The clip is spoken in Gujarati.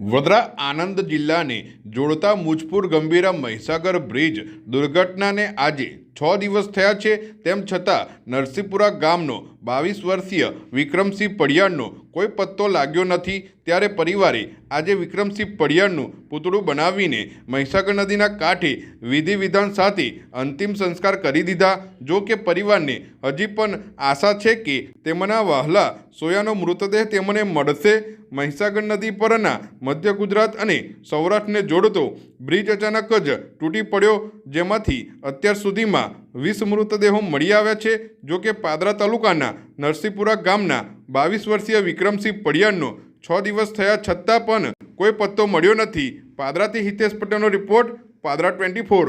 વડોદરા આનંદ જિલ્લાને જોડતા મુજપુર ગંભીરા મહીસાગર બ્રિજ દુર્ઘટનાને આજે છ દિવસ થયા છે. તેમ છતાં નરસિંહપુરા ગામનો બાવીસ વર્ષીય વિક્રમસિંહ પડિયાળનો કોઈ પત્તો લાગ્યો નથી. ત્યારે પરિવારે આજે વિક્રમસિંહ પડિયાળનું પૂતળું બનાવીને મહીસાગર નદીના કાંઠે વિધિ વિધાન સાથે અંતિમ સંસ્કાર કરી દીધા. જો કે પરિવારને હજી પણ આશા છે કે તેમના વહાલા સોયાનો મૃતદેહ તેમને મળશે. મહીસાગર નદી પરના મધ્ય ગુજરાત અને સૌરાષ્ટ્રને જોડતો બ્રિજ અચાનક જ તૂટી પડ્યો. જેમાંથી અત્યાર સુધીમાં વીસ મૃતદેહો મળી આવ્યા છે, જો કે પાદરા તાલુકાના નરસિંહપુરા ગામના બાવીસ વર્ષીય વિક્રમસિંહ પડિયારનો છ દિવસ થયા છતાં પણ કોઈ પત્તો મળ્યો નથી. પાદરાથી હિતેશ પટેલનો રિપોર્ટ, પાદરા ટ્વેન્ટી ફોર.